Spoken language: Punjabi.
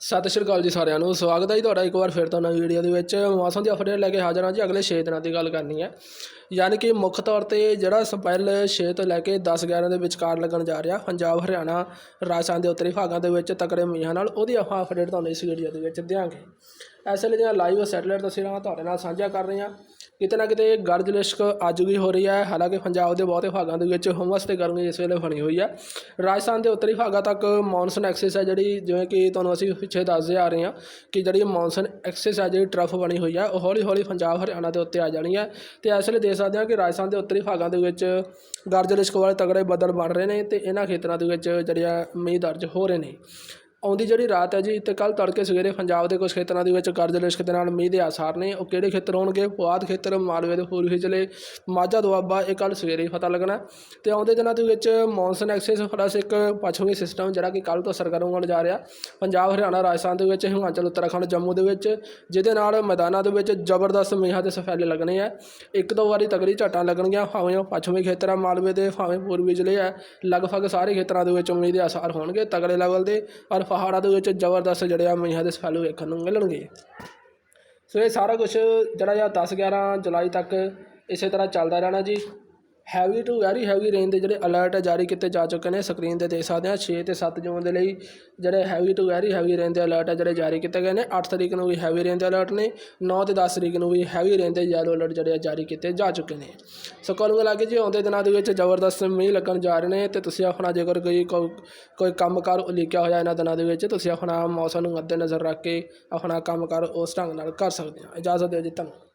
ਸਤਿ ਸ਼੍ਰੀ ਅਕਾਲ ਜੀ ਸਾਰਿਆਂ ਨੂੰ, ਸਵਾਗਤ ਹੈ ਜੀ ਤੁਹਾਡਾ ਇੱਕ ਵਾਰ ਫਿਰ ਤੋਂ ਨਵੀਂ ਵੀਡੀਓ ਦੇ ਵਿੱਚ। ਮੌਸਮ ਦੀ ਅਪਡੇਟ ਲੈ ਕੇ ਹਾਜ਼ਰ ਹਾਂ ਜੀ, ਅਗਲੇ 6 ਦਿਨਾਂ ਦੀ ਗੱਲ ਕਰਨੀ ਹੈ। ਯਾਨੀ ਕਿ ਮੁੱਖ ਤੌਰ ਤੇ ਜਿਹੜਾ ਸਪੈਲ 6 ਤੋਂ ਲੈ ਕੇ 10 11 ਦੇ ਵਿਚਕਾਰ ਲੱਗਣ ਜਾ ਰਿਹਾ, ਪੰਜਾਬ, ਹਰਿਆਣਾ, ਰਾਜਸਥਾਨ ਦੇ ਉੱਤਰੀ ਭਾਗਾਂ ਦੇ ਵਿੱਚ ਤਕੜੇ ਮੀਂਹਾਂ ਨਾਲ, ਉਹਦੀ ਆਪਾਂ ਅਪਡੇਟ ਤੁਹਾਨੂੰ ਇਸ ਵੀਡੀਓ ਦੇ ਵਿੱਚ ਦਿਆਂਗੇ। ਇਸ ਵੇਲੇ ਦੀਆਂ ਲਾਈਵ ਸੈਟੇਲਾਈਟ ਤਸਵੀਰਾਂ ਤੁਹਾਡੇ ਨਾਲ ਸਾਂਝਾ ਕਰ ਰਹੇ। ਹਾਂ ਕਿਤੇ ਨਾ ਕਿਤੇ ਗਰਜ ਲਿਸ਼ਕ ਅੱਜ ਵੀ ਹੋ ਰਹੀ ਹੈ। ਹਾਲਾਂਕਿ ਪੰਜਾਬ ਦੇ ਬਹੁਤੇ ਭਾਗਾਂ ਦੇ ਵਿੱਚ ਹੁਮਸ ਤੇ ਗਰਮੀ ਇਸ ਵੇਲੇ ਬਣੀ ਹੋਈ ਹੈ। ਰਾਜਸਥਾਨ ਦੇ ਉੱਤਰੀ ਭਾਗਾਂ ਤੱਕ ਮੌਨਸੂਨ ਐਕਸਿਸ ਹੈ ਜਿਹੜੀ, ਜਿਵੇਂ ਕਿ ਤੁਹਾਨੂੰ ਅਸੀਂ ਪਿੱਛੇ ਦੱਸਦੇ ਆ ਰਹੇ ਹਾਂ ਕਿ ਜਿਹੜੀ ਮੌਨਸੂਨ ਐਕਸਿਸ ਹੈ ਜਿਹੜੀ ਟਰਫ ਬਣੀ ਹੋਈ ਹੈ, ਉਹ ਹੌਲੀ ਹੌਲੀ ਪੰਜਾਬ, ਹਰਿਆਣਾ ਦੇ ਉੱਤੇ ਆ ਜਾਣੀ ਹੈ। ਤੇ ਇਸ ਵੇਲੇ ਦੇਖ ਸਕਦੇ ਹਾਂ ਕਿ ਰਾਜਸਥਾਨ ਦੇ ਉੱਤਰੀ ਭਾਗਾਂ ਦੇ ਵਿੱਚ ਗਰਜ ਲਿਸ਼ਕ ਵਾਲੇ ਤਗੜੇ ਬੱਦਲ ਬਣ ਰਹੇ ਨੇ ਤੇ ਇਹਨਾਂ ਖੇਤਰਾਂ ਦੇ ਵਿੱਚ ਜਿਹੜੀਆਂ ਮੀਂਹ ਦਰਜ ਹੋ ਰਹੇ ਨੇ। ਆਉਂਦੀ ਜਿਹੜੀ ਰਾਤ ਹੈ ਜੀ, ਤੇ ਕੱਲ ਤੜਕੇ ਸਵੇਰੇ ਪੰਜਾਬ ਦੇ ਕੁਝ ਖੇਤਰਾਂ ਦੇ ਵਿੱਚ ਗਰਜ ਲਿਸ਼ਕ ਦੇ ਨਾਲ ਮੀਂਹ ਦੇ ਆਸਾਰ ਨੇ। ਉਹ ਕਿਹੜੇ ਖੇਤਰ ਹੋਣਗੇ? ਪੁਆਧ ਖੇਤਰ, ਮਾਲਵੇ ਦੇ ਪੂਰਬੀ ਜ਼ਿਲ੍ਹੇ। ਮਾਝਾ, ਦੁਆਬਾ, ਇਹ ਕੱਲ ਸਵੇਰੇ ਹੀ ਪਤਾ ਲੱਗਣਾ ਤੇ ਆਉਂਦੇ ਦਿਨਾਂ ਦੇ ਵਿੱਚ ਮੌਨਸੂਨ ਐਕਸਿਸ ਪਲੱਸ ਇੱਕ ਪੱਛਮੀ ਸਿਸਟਮ ਜਿਹੜਾ ਕਿ ਕੱਲ ਤੋਂ ਕਰਨ ਹੋਣ ਜਾ ਰਿਹਾ। ਪੰਜਾਬ, ਹਰਿਆਣਾ, ਰਾਜਸਥਾਨ ਦੇ ਵਿੱਚ, ਹਿਮਾਚਲ, ਉੱਤਰਾਖੰਡ, ਜੰਮੂ ਦੇ ਵਿੱਚ, ਜਿਹਦੇ ਨਾਲ ਮੈਦਾਨਾਂ ਦੇ ਵਿੱਚ ਜ਼ਬਰਦਸਤ ਮੀਂਹਾਂ ਦੇ ਸਫੈਲੇ ਲੱਗਣੇ ਆ ਇੱਕ ਦੋ ਵਾਰੀ ਤਗੜੀ ਝਟਾਂ ਲੱਗਣਗੀਆਂ, ਭਾਵੇਂ ਉਹ ਪੱਛਮੀ ਖੇਤਰ ਆ ਮਾਲਵੇ ਦੇ, ਭਾਵੇਂ ਪੂਰਬੀ ਜ਼ਿਲ੍ਹੇ ਆ ਲਗਭਗ ਸਾਰੇ ਖੇਤਰਾਂ ਦੇ ਵਿੱਚ ਉਮੀਦ ਦੇ ਆਸਾਰ ਹੋਣਗੇ ਤਗੜੇ ਲੈਵਲ ਦੇ। ਔਰ ਪਹਾੜਾਂ ਦੇ ਵਿੱਚ ਜ਼ਬਰਦਸਤ ਜਿਹੜੇ ਆ ਮੀਂਹਾਂ ਦੇ ਸਫੈਲੇ ਵੇਖਣ ਨੂੰ ਮਿਲਣਗੇ। ਸੋ ਇਹ ਸਾਰਾ ਕੁਝ ਜਿਹੜਾ ਆ 10 11 ਜੁਲਾਈ ਤੱਕ ਇਸੇ ਤਰ੍ਹਾਂ ਚੱਲਦਾ ਰਹਿਣਾ ਜੀ। Heavy to very heavy range ਦੇ ਜਿਹੜੇ ਅਲਰਟ ਜਾਰੀ ਕੀਤੇ ਜਾ ਚੁੱਕੇ ਨੇ ਸਕਰੀਨ ਤੇ ਦੇਖ ਸਕਦੇ ਹਾਂ 6 ਤੇ 7 ਜੂਨ ਦੇ ਲਈ ਜਿਹੜੇ heavy to very heavy range ਦੇ ਅਲਰਟ ਆ ਜਿਹੜੇ ਜਾਰੀ ਕੀਤੇ ਗਏ ਨੇ। 8 ਤਰੀਕ ਨੂੰ ਵੀ ਹੈਵੀ ਰੇਂਜ ਦੇ ਅਲਰਟ ਨੇ 9 ਤੇ 10 ਤਰੀਕ ਨੂੰ ਵੀ ਹੈਵੀ ਰੇਂਜ ਦੇ ਯੈਲੋ ਅਲਰਟ ਜਿਹੜੇ ਆ ਜਾਰੀ ਕੀਤੇ ਜਾ ਚੁੱਕੇ ਨੇ। ਸੋ ਕੁੱਲ ਮਿਲਾ ਕੇ ਜੀ, ਆਉਂਦੇ ਦਿਨਾਂ ਦੇ ਵਿੱਚ ਜ਼ਬਰਦਸਤ ਮੀਂਹ ਲੱਗਣ ਜਾ ਰਹੇ ਨੇ ਤੇ ਤੁਸੀਂ ਆਪਣਾ ਜੇਕਰ ਕੋਈ ਕੋਈ ਕੋਈ ਕੰਮਕਾਰ ਉਲੀਕਿਆ ਹੋਇਆ ਇਹਨਾਂ ਦਿਨਾਂ ਦੇ ਵਿੱਚ, ਤੁਸੀਂ ਆਪਣਾ ਮੌਸਮ ਨੂੰ ਮੱਦੇ ਨਜ਼ਰ ਰੱਖ ਕੇ ਆਪਣਾ ਕੰਮਕਾਰ ਉਸ ਢੰਗ ਨਾਲ ਕਰ ਸਕਦੇ ਹੋ। ਇਜਾਜ਼ਤ ਦਿਓ ਜੀ ਤੁਹਾਨੂੰ